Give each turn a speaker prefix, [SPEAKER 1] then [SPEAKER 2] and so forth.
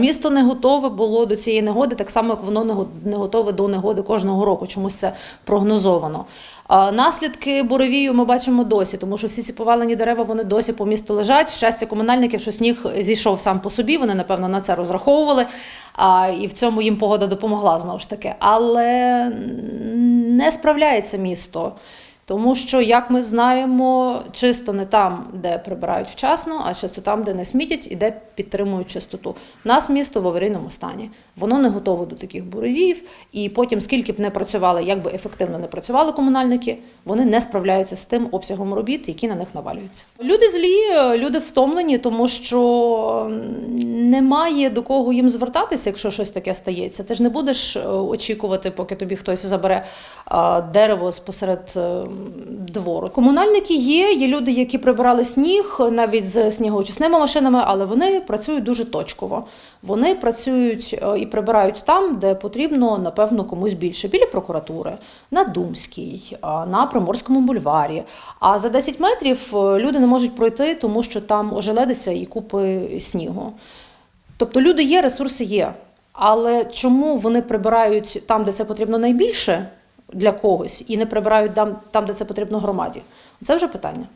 [SPEAKER 1] Місто не готове було до цієї негоди, так само як воно не го- не готове до негоди кожного року. Чомусь це прогнозовано. Наслідки буревію ми бачимо досі, тому що всі ці повалені дерева вони досі по місту лежать. Щастя комунальників, що сніг зійшов сам по собі. Вони напевно на це розраховували. А, і в цьому їм погода допомогла знову ж таки. Але не справляється місто. Тому що, як ми знаємо, чисто не там, де прибирають вчасно, а чисто там, де не смітять і де підтримують чистоту. У нас місто в аварійному стані. Воно не готове до таких буревіїв, і потім, скільки б не працювали, як би ефективно не працювали комунальники, вони не справляються з тим обсягом робіт, які на них навалюються. Люди злі, люди втомлені, тому що немає до кого їм звертатися, якщо щось таке стається. Ти ж не будеш е, очікувати, поки тобі хтось забере дерево посеред е, двору. Комунальники є, є люди, які прибирали сніг навіть з снігоочисними машинами, але вони працюють дуже точково. Вони працюють е, і прибирають там, де потрібно, напевно, комусь більше. Біля прокуратури, на Думській, на Приморському бульварі. А за 10 метрів е, люди не можуть пройти, тому що там ожеледиться і купи снігу. Тобто люди є, ресурси є. Але чому вони прибирають там, де це потрібно найбільше для когось, і не прибирають там, там де це потрібно громаді? Це вже питання.